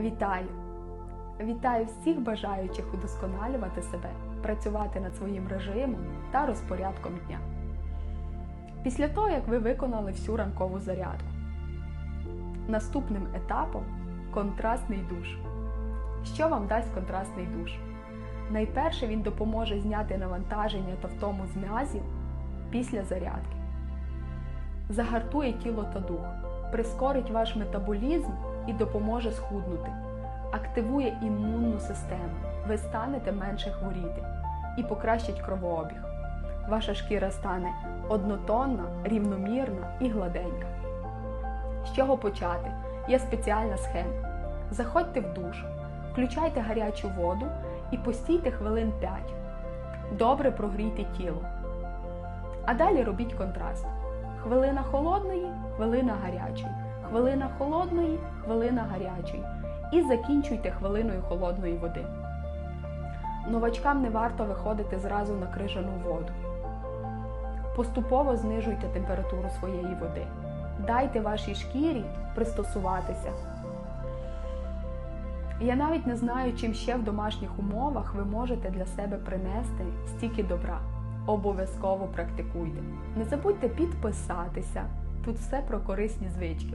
Вітаю! Вітаю всіх бажаючих удосконалювати себе, працювати над своїм режимом та розпорядком дня. Після того, як ви виконали всю ранкову зарядку. Наступним етапом контрастний душ. Що вам дасть контрастний душ? Найперше він допоможе зняти навантаження та втому з м'язів після зарядки. Загартує тіло та дух, прискорить ваш метаболізм і допоможе схуднути, активує імунну систему, ви станете менше хворіти і покращить кровообіг. Ваша шкіра стане однотонна, рівномірна і гладенька. З чого почати? Є спеціальна схема. Заходьте в душ, включайте гарячу воду і постійте хвилин 5. Добре прогрійте тіло. А далі робіть контраст. Хвилина холодної, хвилина гарячої, хвилина холодної, хвилина гарячої. І закінчуйте хвилиною холодної води. Новачкам не варто виходити зразу на крижану воду. Поступово знижуйте температуру своєї води. Дайте вашій шкірі пристосуватися. Я навіть не знаю, чим ще в домашніх умовах ви можете для себе принести стільки добра. Обов'язково практикуйте. Не забудьте підписатися. Тут все про корисні звички.